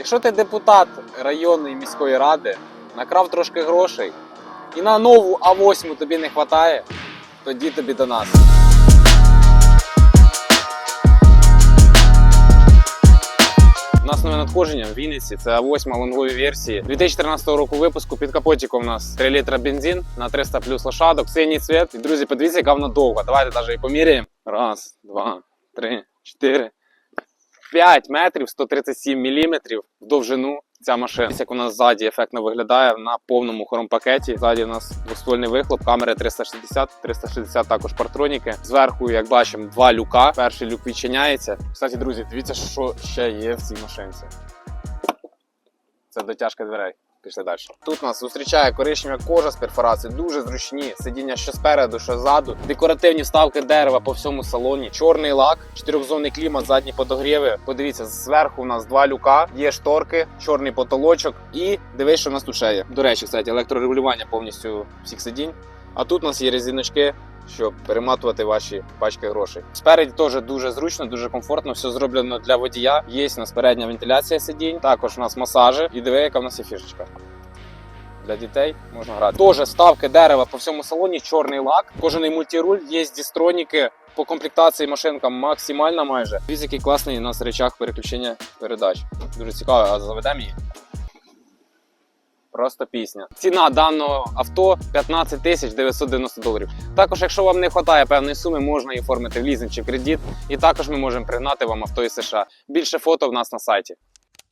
Якщо ти депутат районної міської ради, накрав трошки грошей і на нову А8 тобі не вистачає, тоді тобі до нас. У нас нове надходження в Вінниці. Це А8 лонгові версії. 2013 року випуску під капотиком у нас 3 літра бензин на 300 плюс лошадок, синій цвіт. І друзі, подивіться, яка вона довга. Давайте навіть і поміряємо. Раз, два, три, чотири. 5 метрів 137 міліметрів в довжину ця машина. Ось Як вона ззаді ефектно виглядає на повному хромпакеті. Ззаді у нас двоствольний вихлоп, камери 360, 360 також партроніки. Зверху, як бачимо, два люка. Перший люк відчиняється. Кстати, друзі, дивіться, що ще є в цій машинці. Це дотяжка дверей. Пішли далі. Тут нас зустрічає коричнева кожа з перфорації, дуже зручні сидіння що спереду, що ззаду. Декоративні вставки дерева по всьому салоні, чорний лак, чотирьохзонний клімат, задні подогріви. Подивіться, зверху у нас два люка, є шторки, чорний потолочок і дивись, що в нас тут ще є. До речі, кстати, електрорегулювання повністю всіх сидінь. А тут у нас є резиночки, щоб перематувати ваші пачки грошей. Спереді теж дуже зручно, дуже комфортно. Все зроблено для водія. Є у нас передня вентиляція сидінь. Також у нас масажі. І диви, яка в нас є фішечка. Для дітей можна грати. Теж ставки дерева по всьому салоні, чорний лак, кожаний мультируль, є дістроніки. По комплектації машинка максимальна майже. Який класний у нас речах переключення передач. Дуже цікаво, а заведемо її. Просто пісня. Ціна даного авто 15 тисяч 990 доларів. Також, якщо вам не вистачає певної суми, можна її оформити в лізинг чи кредит. І також ми можемо пригнати вам авто із США. Більше фото в нас на сайті.